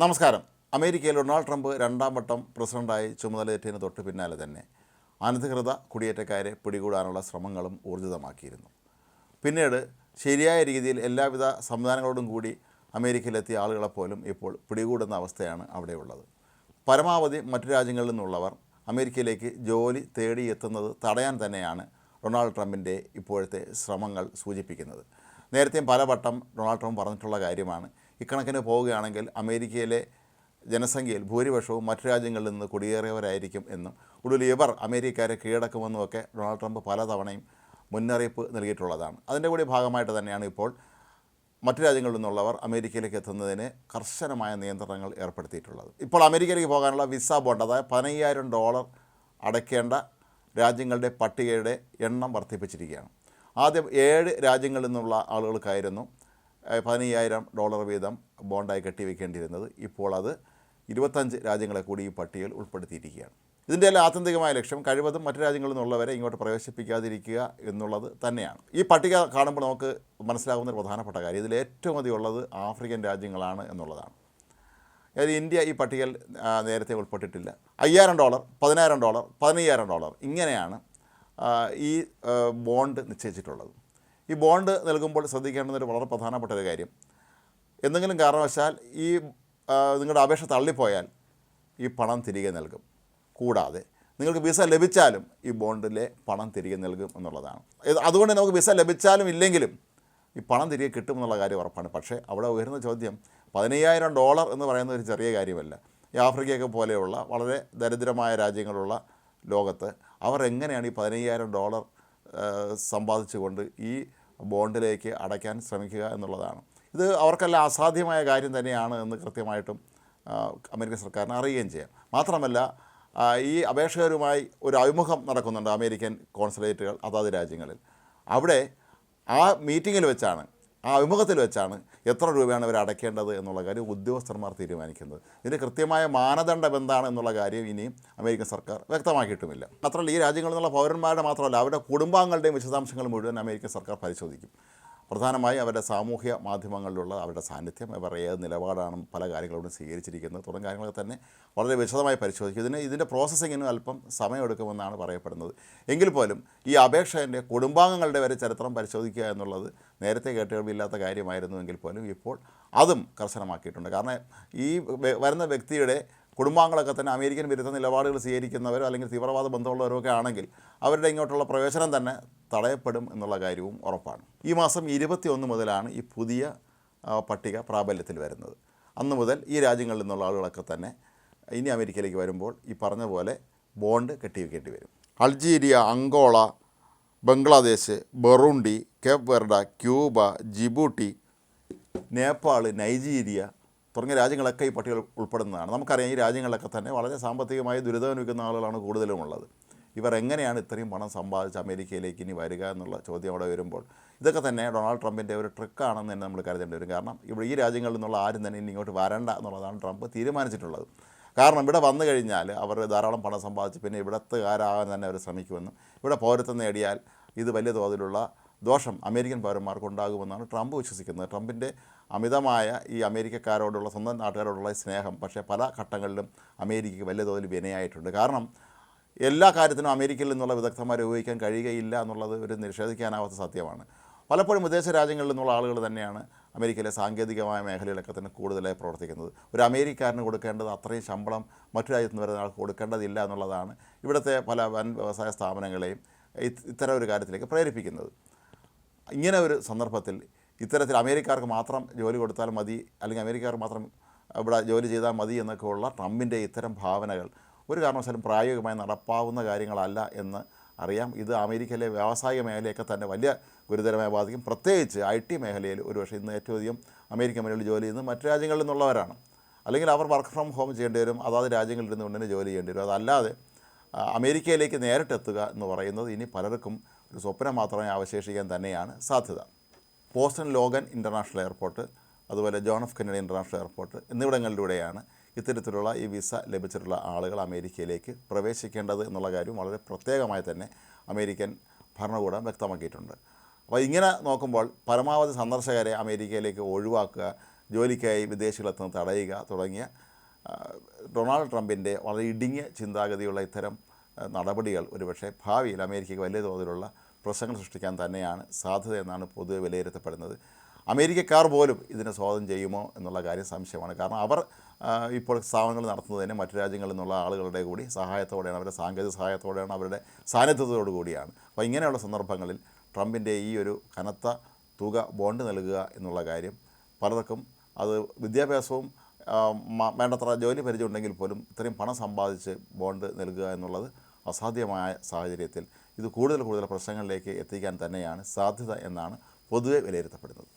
നമസ്കാരം. അമേരിക്കയിൽ Donald Trump രണ്ടാം വട്ടം പ്രസിഡന്റായി ചുമതലയേറ്റതിന് തൊട്ട് പിന്നാലെ തന്നെ അനധികൃത കുടിയേറ്റക്കാരെ പിടികൂടാനുള്ള ശ്രമങ്ങളും ഊർജിതമാക്കിയിരുന്നു. പിന്നീട് ശരിയായ രീതിയിൽ എല്ലാവിധ സംവിധാനങ്ങളോടും കൂടി അമേരിക്കയിലെത്തിയ ആളുകളെപ്പോലും ഇപ്പോൾ പിടികൂടുന്ന അവസ്ഥയാണ് അവിടെയുള്ളത്. പരമാവധി മറ്റു രാജ്യങ്ങളിൽ നിന്നുള്ളവർ അമേരിക്കയിലേക്ക് ജോലി തേടി എത്തുന്നത് തടയാൻ തന്നെയാണ് ഡൊണാൾഡ് ട്രംപിന്റെ ഇപ്പോഴത്തെ ശ്രമങ്ങൾ സൂചിപ്പിക്കുന്നത്. നേരത്തെയും പലവട്ടം ഡൊണാൾഡ് ട്രംപ് പറഞ്ഞിട്ടുള്ള കാര്യമാണ് ഇക്കണക്കിന് പോവുകയാണെങ്കിൽ അമേരിക്കയിലെ ജനസംഖ്യയിൽ ഭൂരിപക്ഷവും മറ്റു രാജ്യങ്ങളിൽ നിന്ന് കുടിയേറിയവരായിരിക്കും എന്നും ഒടുവിൽ ഇവർ അമേരിക്കക്കാരെ കീഴടക്കുമെന്നുമൊക്കെ ഡൊണാൾഡ് ട്രംപ് പലതവണയും മുന്നറിയിപ്പ് നൽകിയിട്ടുള്ളതാണ്. അതിന്റെ കൂടി ഭാഗമായിട്ട് തന്നെയാണ് ഇപ്പോൾ മറ്റു രാജ്യങ്ങളിൽ നിന്നുള്ളവർ അമേരിക്കയിലേക്ക് എത്തുന്നതിന് കർശനമായ നിയന്ത്രണങ്ങൾ ഏർപ്പെടുത്തിയിട്ടുള്ളത്. ഇപ്പോൾ അമേരിക്കയിലേക്ക് പോകാനുള്ള വിസ ബോണ്ട് അതായത് പതിനയ്യായിരം ഡോളർ അടയ്ക്കേണ്ട രാജ്യങ്ങളുടെ പട്ടികയുടെ എണ്ണം വർദ്ധിപ്പിച്ചിരിക്കുകയാണ്. ആദ്യം ഏഴ് രാജ്യങ്ങളിൽ നിന്നുള്ള ആളുകൾക്കായിരുന്നു പതിനയ്യായിരം ഡോളർ വീതം ബോണ്ടായി കെട്ടിവെക്കേണ്ടിയിരുന്നത്. ഇപ്പോൾ അത് ഇരുപത്തഞ്ച് രാജ്യങ്ങളെ കൂടി ഈ പട്ടികയിൽ ഉൾപ്പെടുത്തിയിരിക്കുകയാണ്. ഇതിന്റെ എല്ലാം ആത്യന്തികമായ ലക്ഷ്യം കഴിവതും മറ്റു രാജ്യങ്ങളിൽ നിന്നുള്ളവരെ ഇങ്ങോട്ട് പ്രവേശിപ്പിക്കാതിരിക്കുക എന്നുള്ളത് തന്നെയാണ്. ഈ പട്ടിക കാണുമ്പോൾ നമുക്ക് മനസ്സിലാകുന്ന ഒരു പ്രധാനപ്പെട്ട കാര്യം. ഇതിൽ ഏറ്റവും അധികം ഉള്ളത് ആഫ്രിക്കൻ രാജ്യങ്ങളാണ് എന്നുള്ളതാണ്. അതായത് ഇന്ത്യ ഈ പട്ടികയിൽ നേരത്തെ ഉൾപ്പെട്ടിട്ടില്ല. അയ്യായിരം ഡോളർ പതിനായിരം ഡോളർ പതിനയ്യായിരം ഡോളർ ഇങ്ങനെയാണ് ഈ ബോണ്ട് നിശ്ചയിച്ചിട്ടുള്ളത്. ഈ ബോണ്ട് നൽകുമ്പോൾ ശ്രദ്ധിക്കേണ്ടതൊരു വളരെ പ്രധാനപ്പെട്ട ഒരു കാര്യം. എന്തെങ്കിലും കാരണവശാൽ ഈ നിങ്ങളുടെ അപേക്ഷ തള്ളിപ്പോയാൽ ഈ പണം തിരികെ നൽകും. കൂടാതെ നിങ്ങൾക്ക് വിസ ലഭിച്ചാലും ഈ ബോണ്ടിലെ പണം തിരികെ നൽകും എന്നുള്ളതാണ്. അതുകൊണ്ട് നമുക്ക് വിസ ലഭിച്ചാലും ഇല്ലെങ്കിലും ഈ പണം തിരികെ കിട്ടുമെന്നുള്ള കാര്യം ഉറപ്പാണ്. പക്ഷേ അവിടെ ഉയരുന്ന ചോദ്യം പതിനയ്യായിരം ഡോളർ എന്ന് പറയുന്ന ഒരു ചെറിയ കാര്യമല്ല. ഈ ആഫ്രിക്കയൊക്കെ പോലെയുള്ള വളരെ ദരിദ്രമായ രാജ്യങ്ങളുള്ള ലോകത്ത് അവർ എങ്ങനെയാണ് ഈ പതിനയ്യായിരം ഡോളർ സമ്പാദിച്ചുകൊണ്ട് ഈ ബോണ്ടിലേക്ക് അടയ്ക്കാൻ ശ്രമിക്കുക എന്നുള്ളതാണ്. ഇത് അവർക്കെല്ലാം അസാധ്യമായ കാര്യം തന്നെയാണ് എന്ന് കൃത്യമായിട്ടും അമേരിക്കൻ സർക്കാരിന് അറിയുകയും ചെയ്യാം. മാത്രമല്ല ഈ അപേക്ഷകരുമായി ഒരു അഭിമുഖം നടക്കുന്നുണ്ട് അമേരിക്കൻ കോൺസുലേറ്റുകൾ അതാത് രാജ്യങ്ങളിൽ. അവിടെ ആ മീറ്റിങ്ങിൽ വെച്ചാണ് ആ അഭിമുഖത്തിൽ വെച്ചാണ് എത്ര രൂപയാണ് ഇവർ അടയ്ക്കേണ്ടത് എന്നുള്ള കാര്യം ഉദ്യോഗസ്ഥന്മാർ തീരുമാനിക്കുന്നത്. ഇതിന് കൃത്യമായ മാനദണ്ഡം എന്താണ് എന്നുള്ള കാര്യം ഇനിയും അമേരിക്കൻ സർക്കാർ വ്യക്തമാക്കിയിട്ടുമില്ല. മാത്രമല്ല ഈ രാജ്യങ്ങളിൽ നിന്നുള്ള പൗരന്മാരുടെ മാത്രമല്ല അവരുടെ കുടുംബാംഗങ്ങളുടെയും വിശദാംശങ്ങൾ മുഴുവൻ അമേരിക്കൻ സർക്കാർ പരിശോധിക്കും. പ്രധാനമായും അവരുടെ സാമൂഹ്യ മാധ്യമങ്ങളിലുള്ള അവരുടെ സാന്നിധ്യം അവർ ഏത് നിലപാടാണ് പല കാര്യങ്ങളോടും സ്വീകരിച്ചിരിക്കുന്നത് തുടങ്ങിയ കാര്യങ്ങളൊക്കെ തന്നെ വളരെ വിശദമായി പരിശോധിക്കും. ഇതിന് ഇതിന്റെ പ്രോസസ്സിങ്ങിനും അല്പം സമയമെടുക്കുമെന്നാണ് പറയപ്പെടുന്നത്. എങ്കിൽ പോലും ഈ അപേക്ഷന്റെ കുടുംബാംഗങ്ങളുടെ വരെ ചരിത്രം പരിശോധിക്കുക എന്നുള്ളത് നേരത്തെ കേട്ടുകേൾവിയില്ലാത്ത കാര്യമായിരുന്നുവെങ്കിൽ പോലും ഇപ്പോൾ അതും കർശനമാക്കിയിട്ടുണ്ട്. കാരണം ഈ വരുന്ന വ്യക്തിയുടെ കുടുംബാംഗങ്ങളൊക്കെ തന്നെ അമേരിക്കൻ വിരുദ്ധ നിലപാടുകൾ സ്വീകരിക്കുന്നവരോ അല്ലെങ്കിൽ തീവ്രവാദ ബന്ധമുള്ളവരോ ഒക്കെ ആണെങ്കിൽ അവരുടെ ഇങ്ങോട്ടുള്ള പ്രവേശനം തന്നെ തടയപ്പെടും എന്നുള്ള കാര്യവും ഉറപ്പാണ്. ഈ മാസം ഇരുപത്തി ഒന്ന് മുതലാണ് ഈ പുതിയ പട്ടിക പ്രാബല്യത്തിൽ വരുന്നത്. അന്ന് മുതൽ ഈ രാജ്യങ്ങളിൽ നിന്നുള്ള ആളുകളൊക്കെ തന്നെ ഇനി അമേരിക്കയിലേക്ക് വരുമ്പോൾ ഈ പറഞ്ഞ പോലെ ബോണ്ട് കെട്ടിവെക്കേണ്ടി വരും. Algeria Angola Bangladesh Burundi Cape Verde Cuba Djibouti Nepal Nigeria തുടങ്ങിയ രാജ്യങ്ങളൊക്കെ ഈ പട്ടികയിൽ ഉൾപ്പെടുന്നതാണ്. നമുക്കറിയാം ഈ രാജ്യങ്ങളിലൊക്കെ തന്നെ വളരെ സാമ്പത്തികമായി ദുരിതമനുഭവിക്കുന്ന ആളുകളാണ് കൂടുതലും ഉള്ളത് ഇവർ എങ്ങനെയാണ് ഇത്രയും പണം സമ്പാദിച്ച് അമേരിക്കയിലേക്ക് ഇനി വരിക എന്നുള്ള ചോദ്യം അവിടെ വരുമ്പോൾ ഇതൊക്കെ തന്നെ ഡൊണാൾഡ് ട്രംപിന്റെ ഒരു ട്രിക്കാണെന്ന് തന്നെ നമ്മൾ കരുതേണ്ടി വരും. കാരണം ഇവിടെ ഈ രാജ്യങ്ങളിൽ നിന്നുള്ള ആരും തന്നെ ഇനി ഇങ്ങോട്ട് വരണ്ട എന്നുള്ളതാണ് ട്രംപ് തീരുമാനിച്ചിട്ടുള്ളത്. കാരണം ഇവിടെ വന്നു കഴിഞ്ഞാൽ അവർ ധാരാളം പണം സമ്പാദിച്ച് പിന്നെ ഇവിടത്തുകാരാകാൻ തന്നെ അവർ ശ്രമിക്കുമെന്നും ഇവിടെ പൗരത്വം നേടിയാൽ ഇത് വലിയ തോതിലുള്ള ദോഷം അമേരിക്കൻ പൗരന്മാർക്ക് ഉണ്ടാകുമെന്നാണ് ട്രംപ് വിശ്വസിക്കുന്നത്. ട്രംപിന്റെ അമിതമായ ഈ അമേരിക്കക്കാരോടുള്ള സ്വന്തം നാട്ടുകാരോടുള്ള സ്നേഹം പക്ഷേ പല ഘട്ടങ്ങളിലും അമേരിക്കയ്ക്ക് വലിയ തോതിൽ വിനയായിട്ടുണ്ട്. കാരണം എല്ലാ കാര്യത്തിനും അമേരിക്കയിൽ നിന്നുള്ള വിദഗ്ധന്മാരെ ഉപയോഗിക്കാൻ കഴിയുകയില്ല എന്നുള്ളത് ഒരു നിഷേധിക്കാനാവാത്ത സത്യമാണ്. പലപ്പോഴും വിദേശ രാജ്യങ്ങളിൽ നിന്നുള്ള ആളുകൾ തന്നെയാണ് അമേരിക്കയിലെ സാങ്കേതികമായ മേഖലയിലൊക്കെ തന്നെ കൂടുതലായി പ്രവർത്തിക്കുന്നത്. ഒരു അമേരിക്കാരന് കൊടുക്കേണ്ടത് അത്രയും ശമ്പളം മറ്റു രാജ്യത്ത് നിന്ന് വരുന്ന ആൾക്ക് കൊടുക്കേണ്ടതില്ല എന്നുള്ളതാണ് ഇവിടുത്തെ പല വൻ വ്യവസായ സ്ഥാപനങ്ങളെയും ഇത് ഇത്തരം ഒരു കാര്യത്തിലേക്ക് പ്രേരിപ്പിക്കുന്നത്. ഇങ്ങനെ ഒരു സന്ദർഭത്തിൽ ഇത്തരത്തിൽ അമേരിക്കാർക്ക് മാത്രം ജോലി കൊടുത്താൽ മതി അല്ലെങ്കിൽ അമേരിക്കാർക്ക് മാത്രം ഇവിടെ ജോലി ചെയ്താൽ മതി എന്നൊക്കെ ഉള്ള ട്രംപിന്റെ ഇത്തരം ഭാവനകൾ ഒരു കാരണവശാലും പ്രായോഗികമായി നടപ്പാവുന്ന കാര്യങ്ങളല്ല എന്ന് അറിയാം. ഇത് അമേരിക്കയിലെ വ്യാവസായിക മേഖലയൊക്കെ തന്നെ വലിയ ഗുരുതരമായി ബാധിക്കും. പ്രത്യേകിച്ച് ഐ ടി മേഖലയിൽ ഒരുപക്ഷെ ഇന്ന് ഏറ്റവും അധികം അമേരിക്കൻ മേഖലയിൽ ജോലി ചെയ്യുന്നത് മറ്റു രാജ്യങ്ങളിൽ നിന്നുള്ളവരാണ്. അല്ലെങ്കിൽ അവർ വർക്ക് ഫ്രം ഹോം ചെയ്യേണ്ടി വരും അതാത് രാജ്യങ്ങളിൽ ഇരുന്നുകൊണ്ട് തന്നെ ജോലി ചെയ്യേണ്ടി വരും. അതല്ലാതെ അമേരിക്കയിലേക്ക് നേരിട്ടെത്തുക എന്ന് പറയുന്നത് ഇനി പലർക്കും ഒരു സ്വപ്നം മാത്രമേ അവശേഷിക്കാൻ തന്നെയാണ് സാധ്യത. ബോസ്റ്റൺ ലോഗൻ ഇന്റർനാഷണൽ എയർപോർട്ട് അതുപോലെ John F Kennedy international airport എന്നിവിടങ്ങളിലൂടെയാണ് ഇത്തരത്തിലുള്ള ഈ വിസ ലഭിച്ചിട്ടുള്ള ആളുകൾ അമേരിക്കയിലേക്ക് പ്രവേശിക്കേണ്ടത് എന്നുള്ള കാര്യം വളരെ പ്രത്യേകമായി തന്നെ അമേരിക്കൻ ഭരണകൂടം വ്യക്തമാക്കിയിട്ടുണ്ട്. അപ്പോൾ ഇങ്ങനെ നോക്കുമ്പോൾ പരമാവധി സന്ദർശകരെ അമേരിക്കയിലേക്ക് ഒഴിവാക്കുക ജോലിക്കായി വിദേശികളെത്തുന്ന തടയുക തുടങ്ങിയ ഡൊണാൾഡ് ട്രംപിന്റെ വളരെ ഇടുങ്ങിയ ചിന്താഗതിയുള്ള ഇത്തരം നടപടികൾ ഒരുപക്ഷെ ഭാവിയിൽ അമേരിക്കയ്ക്ക് വലിയ തോതിലുള്ള പ്രശ്നങ്ങൾ സൃഷ്ടിക്കാൻ തന്നെയാണ് സാധ്യത എന്നാണ് പൊതുവെ വിലയിരുത്തപ്പെടുന്നത്. അമേരിക്കക്കാർ പോലും ഇതിനെ സ്വാഗതം ചെയ്യുമോ എന്നുള്ള കാര്യം സംശയമാണ്. കാരണം അവർ ഇപ്പോൾ സ്ഥാപനങ്ങൾ നടത്തുന്നതിന് മറ്റു രാജ്യങ്ങളിൽ നിന്നുള്ള ആളുകളുടെ കൂടി സഹായത്തോടെയാണ് അവരുടെ സാങ്കേതിക സഹായത്തോടെയാണ് അവരുടെ സാന്നിധ്യത്തോടു കൂടിയാണ്. അപ്പോൾ ഇങ്ങനെയുള്ള സന്ദർഭങ്ങളിൽ ട്രംപിന്റെ ഈ ഒരു കനത്ത തുക ബോണ്ട് നൽകുക എന്നുള്ള കാര്യം പലർക്കും അത് വിദ്യാഭ്യാസവും വേണ്ടത്ര ജോലി പരിചയം ഉണ്ടെങ്കിൽ പോലും ഇത്രയും പണം സമ്പാദിച്ച് ബോണ്ട് നൽകുക എന്നുള്ളത് അസാധ്യമായ സാഹചര്യത്തിൽ ഇത് കൂടുതൽ കൂടുതൽ പ്രശ്നങ്ങളിലേക്ക് എത്തിക്കാൻ തന്നെയാണ് സാധ്യത എന്നാണ് പൊതുവെ വിലയിരുത്തപ്പെടുന്നത്.